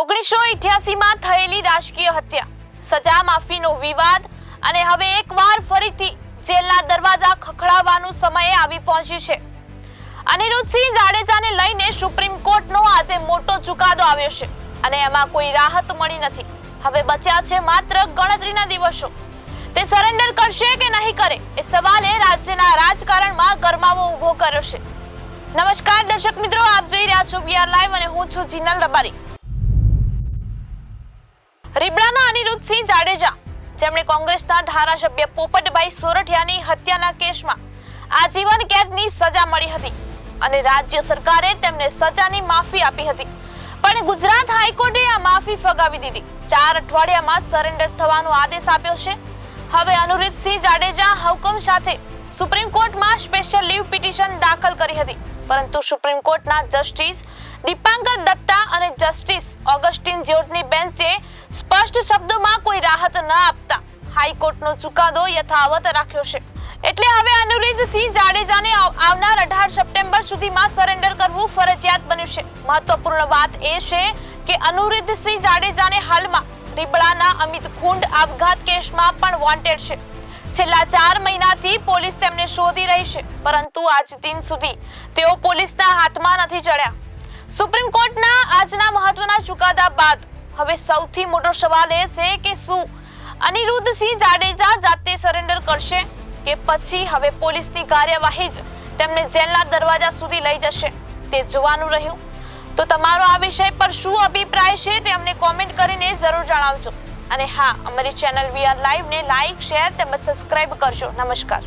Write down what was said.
ઓગણીસો માં થયેલી રાજકીય હત્યા. સજા માફીનો વિવાદ અને હવે એકવાર ફરીથી જેલના દરવાજા ખખડાવવાનું સમયે આવી પહોંચ્યું છે. અનિરુદ્ધસિંહ જાડેજાને લઈને સુપ્રીમ કોર્ટનો આજે મોટો ચુકાદો આવ્યો છે અને એમાં કોઈ રાહત મળી નથી. હવે બચ્યા છે માત્ર ગણતરીના દિવસો. તે સરેન્ડર કરશે કે નહીં કરે એ સવાલે રાજ્યના રાજકારણમાં ગરમાવો ઊભો કર્યો છે. નમસ્કાર, દર્શક મિત્રો, આપ જોઈ રહ્યા છો વીઆર લાઈવ અને હું છું જીનલ રબારી. રીબડાના અનિરુદ્ધસિંહ જાડેજા, જેમણે કોંગ્રેસના ધારાસભ્ય પોપટભાઈ સોરઠિયાની હત્યાના કેસમાં આજીવન કેદની સજા મળી હતી અને રાજ્ય સરકારે તેમને સજાની માફી આપી હતી. પણ ગુજરાત હાઈકોર્ટે આ માફી ફગાવી દીધી. ચાર અઠવાડિયામાં સરેન્ડર થવાનો આદેશ આપ્યો છે. હવે અનુરીતસિંહ જાડેજા હુકમ સાથે સુપ્રીમ કોર્ટમાં સ્પેશિયલ લીવ પિટિશન દાખલ કરી હતી. પરંતુ સુપ્રીમ કોર્ટના જસ્ટિસ દીપાંકર દત્તા અને જસ્ટિસ ઓગસ્ટિન જ્યોર્જની બેન્ચે સ્પષ્ટ શબ્દોમાં કોઈ રાહત ન આપતા. હાઈકોર્ટનો ચુકાદો યથાવત રાખ્યો છે. એટલે હવે અનુરીતસિંહ જાડેજાને આવનાર અઢાર સપ્ટેમ્બર સુધીમાં સરેન્ડર કરવું ફરજિયાત બન્યું છે. મહત્વપૂર્ણ વાત એ છે કે અનુરીતસિંહ જાડેજાને હાલમાં રીબડાના અમિત ખુંડ આપઘાત કેસમાં પણ વોન્ટેડ છે. છેલ્લા ચાર મહિનાથી પોલીસ તેમને શોધી રહી છે, પરંતુ આજ દિન સુધી તેઓ પોલીસના હાથમાં નથી ચડ્યા. સુપ્રીમ કોર્ટના આજના મહત્વના ચુકાદા બાદ હવે સૌથી મોટો સવાલ એ છે કે શું અનિરુદ્ધસિંહ જાડેજા જાતે સરેન્ડર કરશે કે પછી હવે પોલીસની કાર્યવાહી જ તેમને જેલના દરવાજા સુધી લઈ જશે? તે જોવાનું રહ્યું. તો તમારો આ વિષય પર શું અભિપ્રાય છે તે અમને કોમેન્ટ કરીને જરૂર જણાવજો. અને હા, અમારી ચેનલ વી આર લાઈવને લાઈક શેર તેમજ સબસ્ક્રાઇબ કરજો. નમસ્કાર.